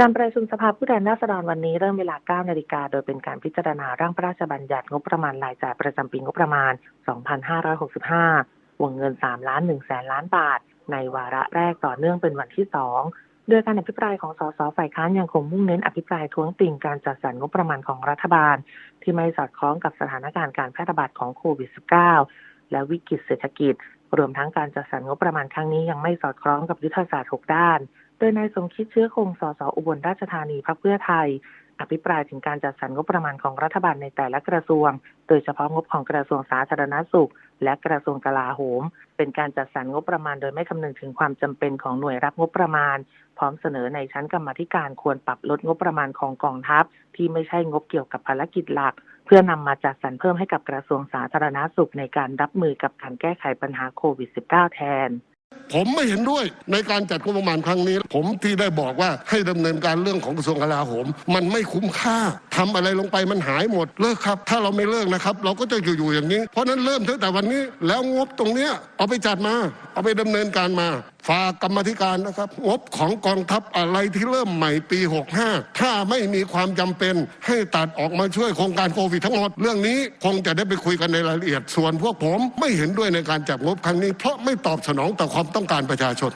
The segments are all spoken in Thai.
การประชุมสภาผู้แทนราษฎรวันนี้เริ่มเวลา 9 นาฬิกา โดยเป็นการพิจารณาร่างพระราชบัญญัติงบประมาณรายจ่ายประจำปีงบประมาณ 2565 วงเงิน 3 ล้าน1แสนล้านบาท ในวาระแรกต่อเนื่องเป็นวันที่ 2 โดยการอภิปรายของสสฝ่ายค้านยังคงมุ่งเน้นอภิปรายท้วงติงการจัดสรรงบประมาณของรัฐบาล ที่ไม่สอดคล้องกับสถานการณ์การแพร่ระบาดของโควิด -19 และวิกฤตเศรษฐกิจ รวมทั้งการจัดสรรงบประมาณครั้งนี้ยังไม่สอดคล้องกับยุทธศาสตร์ 6 ด้าน โดยนายสมคิดเชื้อคง สสอุบลราชธานีพรรคเพื่อไทย อภิปรายถึงการจัดสรรงบประมาณของรัฐบาลในแต่ละกระทรวง โดยเฉพาะงบของกระทรวงสาธารณสุข และกระทรวงกลาโหม เป็นการจัดสรรงบประมาณโดยไม่คำนึงถึงความจำเป็นของหน่วยรับงบประมาณ พร้อมเสนอในชั้นกรรมธิการควรปรับลดงบประมาณของกองทัพ ที่ไม่ใช่งบเกี่ยวกับภารกิจหลัก เพื่อนำมาจัดสรรเพิ่มให้กับกระทรวงสาธารณสุขในการรับมือกับการแก้ไขปัญหาโควิด -19 แทนผมไม่เห็นด้วยในการจัดงบประมาณครั้งนี้ ผมที่ได้บอกว่าให้ดำเนินการเรื่องของกระทรวงกลาโหม มันไม่คุ้มค่าทำอะไรลงไปมันหายหมดเลิกครับ ถ้าเราไม่เลิกนะครับ เราก็จะอยู่ๆอย่างนี้ เพราะนั้นเริ่มตั้งแต่วันนี้แล้วงบตรงเนี้ยเอาไปจัดมา เอาไปดำเนินการมา ฝากกรรมธิการนะครับงบของกองทัพอะไรที่เริ่มใหม่ปี 65 ถ้าไม่มีความจำเป็นให้ตัดออกมาช่วยโครงการโควิดทั้งหมด เรื่องนี้คงจะได้ไปคุยกันในรายละเอียดส่วนพวกผมไม่เห็นด้วยในการจับงบครั้งนี้ เพราะไม่ตอบสนองต่อความต้องการประชาชน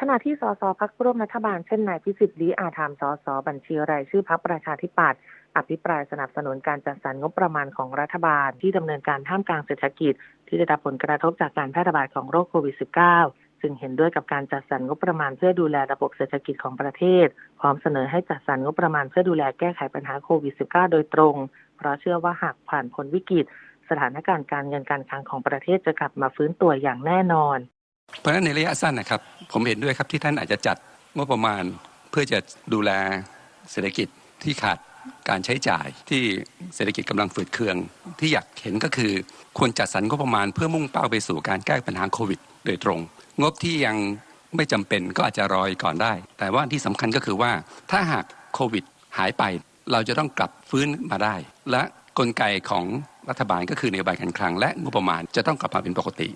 ขณะที่สสพักร่วมรัฐบาลเช่นนายพิสิทธิ์ลีอาธรรมสสบัญชีรายชื่อพักประชาธิปัตย์อภิปรายสนับสนุนการจัดสรรงบประมาณของรัฐบาลที่ดำเนินการท่ามกลางเศรษฐกิจ ที่ได้รับผลกระทบจากการแพร่ระบาดของโรคโควิด -19 ซึ่งเห็นด้วยกับการจัดสรรงบประมาณเพื่อดูแลระบบเศรษฐกิจของประเทศ พร้อมเสนอให้จัดสรรงบประมาณเพื่อดูแลแก้ไขปัญหาโควิด -19 โดยตรง เพราะเชื่อว่าหากผ่านพ้นวิกฤต สถานการณ์การเงินการคลังของประเทศจะกลับมาฟื้นตัวอย่างแน่นอน เพราะฉะนั้นในระยะสั้นนะครับ ผมเห็นด้วยครับที่ท่านอาจจะจัดงบประมาณเพื่อจะดูแลเศรษฐกิจที่ขาดการใช้จ่ายที่เศรษฐกิจกำลังฝืดเคือง ที่อยากเห็นก็คือควรจัดสรรงบประมาณเพื่อมุ่งเป้าไปสู่การแก้ปัญหาโควิด โดยตรง งบที่ยังไม่จำเป็นก็อาจจะรออีกก่อนได้ แต่ว่าที่สำคัญก็คือว่าถ้าหากโควิดหายไป เราจะต้องกลับฟื้นมาได้ และกลไกของรัฐบาลก็คือนโยบายการคลัง และงบประมาณจะต้องกลับมาเป็นปกติ